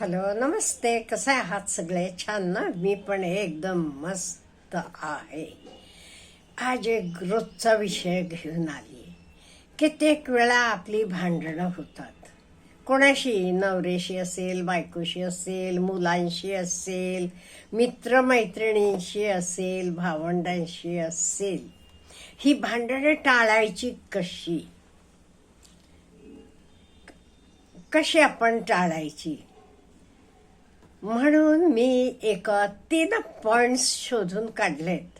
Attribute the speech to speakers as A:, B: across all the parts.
A: Hello नमस्ते. कसे आहात सगळे? छान ना? मी पण एकदम मस्त आहे. आज एक रोजचा विषय घेऊन आली. कित्येक वेळा आपली भांडणं होतात. कोणाशी नवरेशी असेल बायकोशी असेल मुलांशी असेल मित्रमैत्रिणींशी असेल भावंडांशी असेल ही भांडणं टाळायची कशी? कशी आपण टाळायची? म्हणून मी एक तीन पॉइंट्स शोधून काढलेत.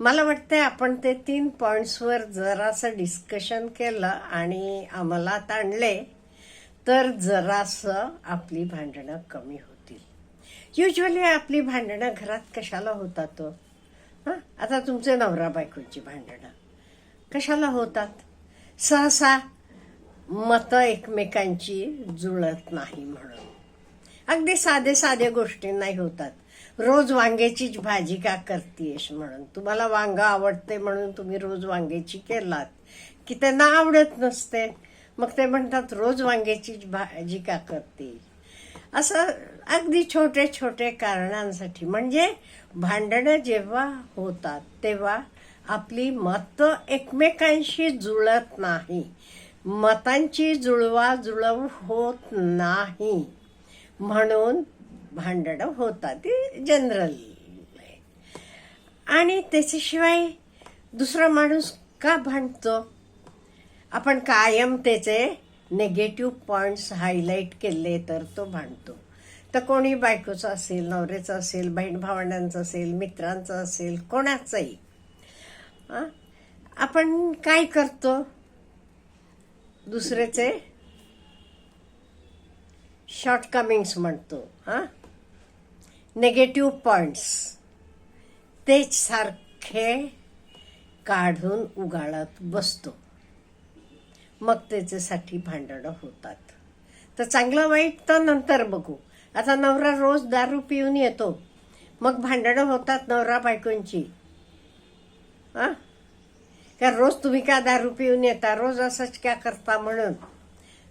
A: मला वाटतंय आपण ते तीन पॉइंट्सवर जरासं डिस्कशन केलं आणि अंमलात आणले तर जरासं आपली भांडणं कमी होतील. युजली आपली भांडणं घरात कशाला होतात हो? हां? आता तुमचे नवरा बायकोची भांडणं कशाला होतात? सहसा मतं एकमेकांची जुळत नाही म्हणून. अगदी साधे साधे गोष्टी नाही होतात. रोज वांग्याचीच भाजी का करतेस म्हणून? तुम्हाला वांग आवडते म्हणून तुम्ही रोज वांग्याची केलात. की त्यांना आवडत नसते. मग ते म्हणतात रोज वांग्याचीच भाजी का करते असं अगदी छोटे छोटे कारणांसाठी. म्हणजे भांडणं जेव्हा होतात तेव्हा आपली मतं एकमेकांशी जुळत नाही. मतांची जुळवाजुळव होत नाही. म्हणून भांडणं होतात ते जनरल आणि त्याच्याशिवाय दुसरा माणूस का भांडतो? आपण कायम त्याचे नेगेटिव्ह पॉईंट्स हायलाईट केले तर तो भांडतो. तर कोणी बायकोचं असेल नवऱ्याचं असेल बहीण भावंडांचं असेल मित्रांचं असेल कोणाचंही आपण काय करतो? दुसऱ्याचे शॉर्टकमिंग्स म्हणतो हां? नेगेटिव्ह पॉईंट्स तेच सारखे काढून उगाळत बसतो. मग त्याच्यासाठी भांडणं होतात. तर चांगलं वाईट तर नंतर बघू. आता नवरा रोज दारू पिऊन येतो. मग भांडणं होतात नवरा बायकोंची. हां? का रोज तुम्ही का दारू पिऊन येता? रोज असंच क्या करता म्हणून?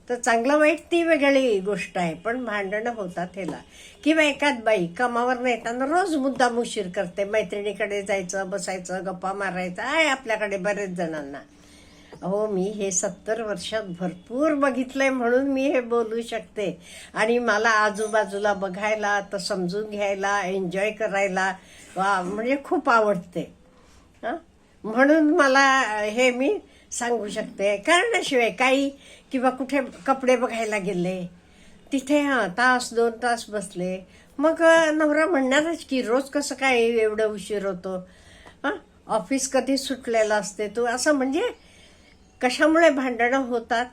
A: तर चांगलं वाईट ती वेगळी गोष्ट आहे पण भांडणं होतात ह्याला. किंवा एखाद बाई कामावर येताना रोज मुद्दाम उशीर करते मैत्रिणीकडे जायचं बसायचं गप्पा मारायचं आहे आपल्याकडे बरेच जणांना. अहो मी हे सत्तर वर्षात भरपूर बघितलंय म्हणून मी हे बोलू शकते. आणि मला आजूबाजूला बघायला तर समजून घ्यायला एन्जॉय करायला वा म्हणजे खूप आवडते. हां? म्हणून मला हे मी सांगू शकते. कारणाशिवाय काही किंवा कुठे कपडे बघायला गेले तिथे हां तास दोन तास बसले. मग नवरा म्हणणारच की रोज कसं काय एवढं उशीर होतो? हां ऑफिस कधी सुटलेलं असते तू. असं म्हणजे कशामुळे भांडणं होतात?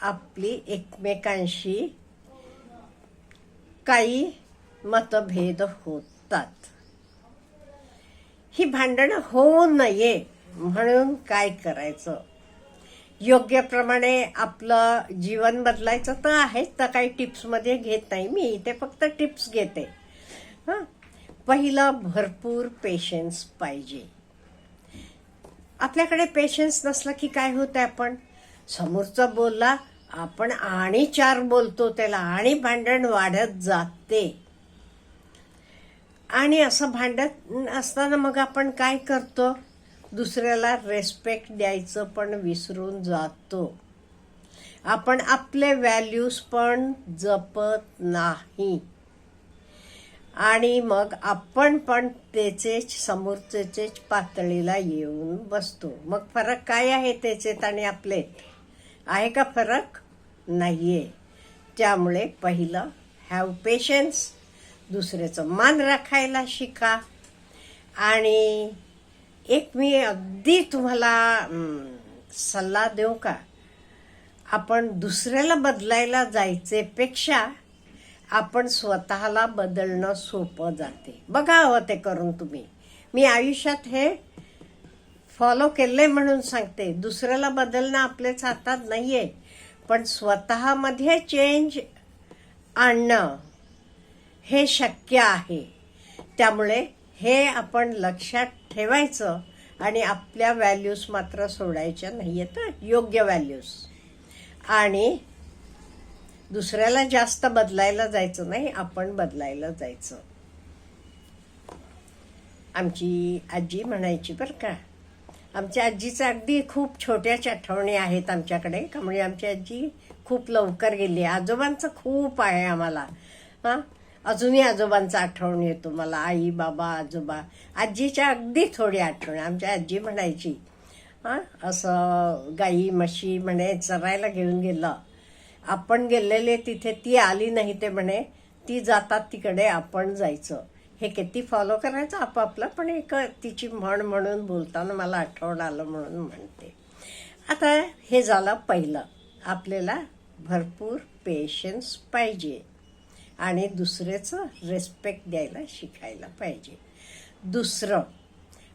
A: आपली एकमेकांशी काही मतभेद होतात. ही भांडणं होऊ नये. म्हणून काय करायचं? योग्य प्रमाणे आपलं जीवन बदलायचं तर आहेच तर काही टिप्समध्ये घेत नाही मी. इथे फक्त टिप्स घेते. हां? पहिलं भरपूर पेशन्स पाहिजे. आपल्याकडे पेशन्स नसलं की काय होतं आपण? समोरचा बोलला आपण आणि चार बोलतो त्याला आणि भांडण वाढत जाते. आणि असं भांडत असताना मग आपण काय करतो? दुसऱ्याला रेस्पेक्ट द्यायचं पण विसरून जातो. आपण आपले व्हॅल्यूज पण जपत नाही. आणि मग आपण पण त्याचेच समोरचेच पातळीला येऊन बसतो. मग फरक काय आहे त्याचेत आणि आपले? आहे का फरक? नाहीये. त्यामुळे पहिलं हॅव पेशन्स दुसऱ्याचं मान राखायला शिका. आणि एक मी अगदी तुम्हाला सल्ला देऊ का? आपण दुसऱ्याला बदलायला जायचे पेक्षा आपण स्वतःला बदलणं सोपं जाते. बघा हवं ते करून तुम्ही. मी आयुष्यात हे फॉलो केले म्हणून सांगते. दुसऱ्याला बदलणं आपल्याच हातात नाही आहे पण स्वतःमध्ये चेंज आणणं हे शक्य आहे. त्यामुळे हे आपण लक्षात ठेवायचं आणि आपल्या व्हॅल्यूज मात्र सोडायच्या नाही आहेत योग्य व्हॅल्यूज आणि दुसऱ्याला जास्त बदलायला जायचं नाही आपण बदलायला जायचं. आमची आजी म्हणायची बरं का आमच्या आजीचं अगदी खूप छोट्याच आठवणी आहेत आमच्याकडे का म्हणजे आमची आजी खूप लवकर गेली. आजोबांचं खूप आहे आम्हाला. हां. अजूनही आजोबांचा आठवण येतो. मला आई बाबा आजोबा आजीच्या अगदी थोडी आठवण. आमच्या आजी म्हणायची हां असं गाई म्हशी म्हणे चरायला घेऊन गेलं. आपण गेलेले तिथे ती आली नाही ते म्हणे ती जातात तिकडे आपण जायचं. हे किती फॉलो करायचं? आपापलं पण एक तिची म्हण म्हणून बोलताना मला आठवण आलं म्हणून म्हणते. आता हे झालं पहिलं. आपल्याला भरपूर पेशन्स पाहिजे. आणि दुसऱ्याचं रेस्पेक्ट द्यायला शिकायला पाहिजे. दुसरं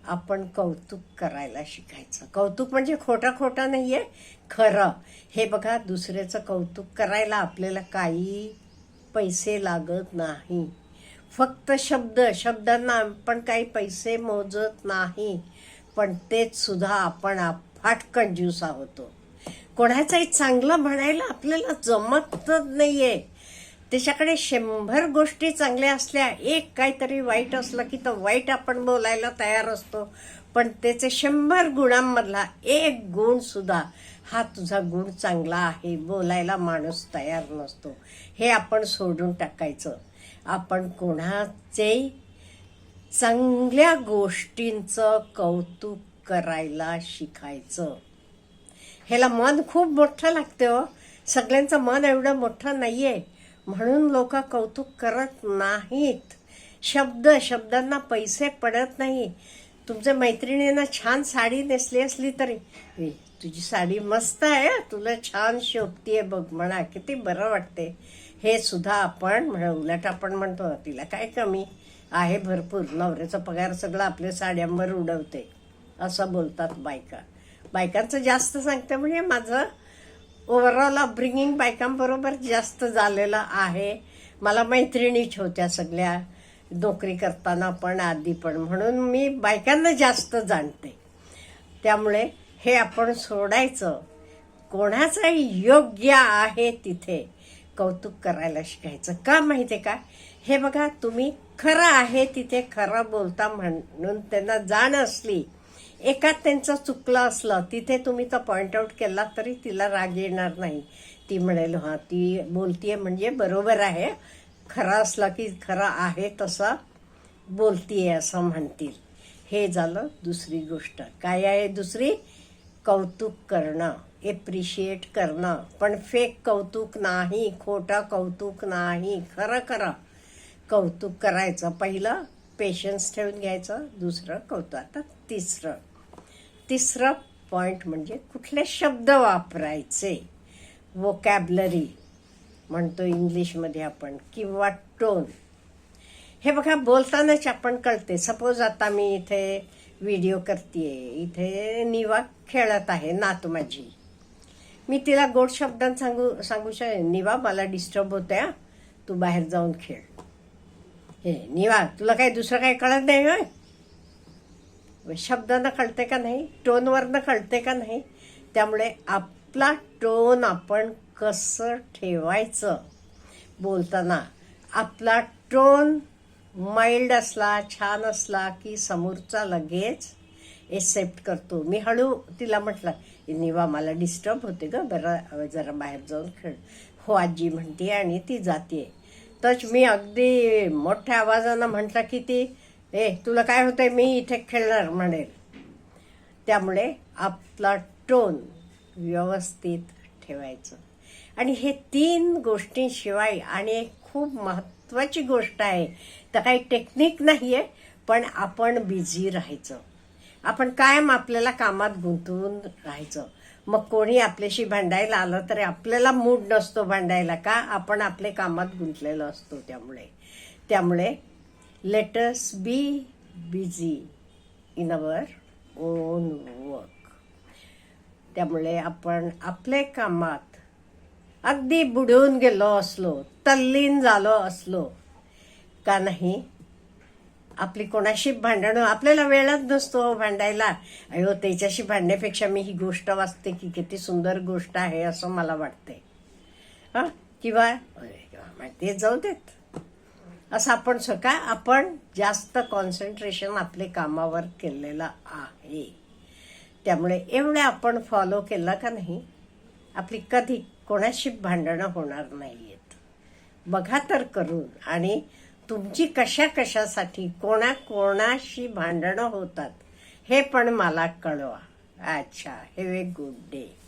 A: आपण कौतुक करायला शिकायचं. कौतुक म्हणजे खोटा खोटा नाही आहे खरं. हे बघा दुसऱ्याचं कौतुक करायला आपल्याला काही पैसे लागत नाही. फक्त शब्द शब्दांना आपण काही पैसे मोजत नाही. पण तेच सुद्धा आपण फाटकन कंजूस होतो कोणाचाही चांगलं म्हणायला आपल्याला जमतच आहे त्याच्याकडे शंभर गोष्टी चांगल्या असल्या एक काहीतरी वाईट असलं की तर वाईट आपण बोलायला तयार असतो. पण त्याचे शंभर गुणांमधला एक गुण सुद्धा हा तुझा गुण चांगला आहे बोलायला माणूस तयार नसतो. हे आपण सोडून टाकायचं. आपण कोणाचे चांगल्या गोष्टींचं कौतुक करायला शिकायचं. ह्याला मन खूप मोठं लागतं हो. सगळ्यांचं मन एवढं मोठं आहे म्हणून लोक कौतुक करत नाहीत. शब्द शब्दांना पैसे पडत नाही. तुमच्या मैत्रिणीनं छान साडी नेसली असली तरी. तुझी साडी मस्त आहे तुला छान शोभतीये बघ म्हणा किती बरं वाटते हे सुद्धा आपण म्हण उलट आपण म्हणतो तिला काय कमी? आहे भरपूर नवऱ्याचा पगार सगळं आपल्या साड्यांवर उडवते. असं बोलतात बायका. बायकांचं जास्त सांगते म्हणजे माझं ओव्हरऑल अपब्रिंगिंग बायकांबरोबर जास्त झालेलं आहे. मला मैत्रिणीच होत्या सगळ्या. नोकरी करताना पण आधी पण. म्हणून मी बायकांना जास्त जाणते. त्यामुळे हे आपण सोडायचं. कोणाचंही योग्य आहे तिथे कौतुक करायला शिकायचं. का माहितीये का? हे बघा तुम्ही खरं आहे तिथे खरं बोलता म्हणून त्यांना जाण असली एकात त्यांचं चुकलं असलं तिथे तुम्ही तो पॉइंट आउट केला तरी तिला राग येणार नाही. ती म्हणेल हां ती बोलतीये म्हणजे बरोबर आहे. खरा असला की खरा आहे तसा बोलतीये असं म्हणतील. हे झालं दुसरी गोष्ट. काय आहे दुसरी? कौतुक करणं एप्रिशिएट करणं. पण फेक कौतुक नाही खोटं कौतुक नाही. खरं खरं. कौतुक करायचं पहिलं पेशन्स ठेवून घ्यायचं दुसरं कौतुक. आता तिसरं. तिसरं पॉईंट म्हणजे कुठले शब्द वापरायचे? वोकॅबलरी म्हणतो इंग्लिशमध्ये आपण किंवा टोन हे बघा बोलतानाच आपण कळते. सपोज आता मी इथे व्हिडिओ करते इथे निवा खेळत आहे नात माझी. मी तिला गोड शब्दांत सांगू सांगू शक निवा मला डिस्टर्ब होते तू बाहेर जाऊन खेळ. हे निवा तुला काही दुसरं काही कळत नाही होय? शब्दानं कळते का नाही? टोनवरनं कळते का नाही? त्यामुळे आपला टोन आपण कसं ठेवायचं? बोलताना आपला टोन माइल्ड असला छान असला की समोरचा लगेच एक्सेप्ट करतो. मी हळू तिला म्हटलं निवा मला डिस्टर्ब होते ग. बरं जरा बाहेर जाऊन खेळ. हो आजी म्हणते आणि ती जाते तच मी अगदी मोठ्या आवाजानं म्हटलं की ती ए तुला काय होतंय? मी इथे खेळणार म्हणेल. त्यामुळे आपला टोन व्यवस्थित ठेवायचं. आणि हे तीन गोष्टींशिवाय आणि एक खूप महत्त्वाची गोष्ट आहे तर काही टेक्निक नाही आहे पण आपण बिझी राहायचं. आपण कायम आपल्याला कामात गुंतवून राहायचं. मग कोणी आपल्याशी भांडायला आलं तरी आपल्याला मूड नसतो भांडायला का? आपण आपले कामात गुंतलेलो असतो त्यामुळे. त्यामुळे let's be busy in our own work त्यामुळे आपण आपले कामात अगदी बुडून गेलो असलो तल्लीन झालो असलो का नाही? आपली कोणाशी भांडणं आपल्याला वेळच नसतो हो भांडायला. अयो त्याच्याशी भांडण्यापेक्षा मी ही गोष्ट वाचते की किती सुंदर गोष्ट आहे असं मला वाटते हां? किंवा ते जाऊ देत. असं आपण स्वतः आपण जास्त कॉन्सन्ट्रेशन आपले कामावर केलेलं आहे. त्यामुळे एवढं आपण फॉलो केलं का नाही आपली कधी कोणाशी भांडणं होणार नाहीयेत. बघा तर करून आणि तुमची कशा कशासाठी कोणा कोणाशी भांडणं होतात हे पण मला कळवा. अच्छा हॅव ए गुड डे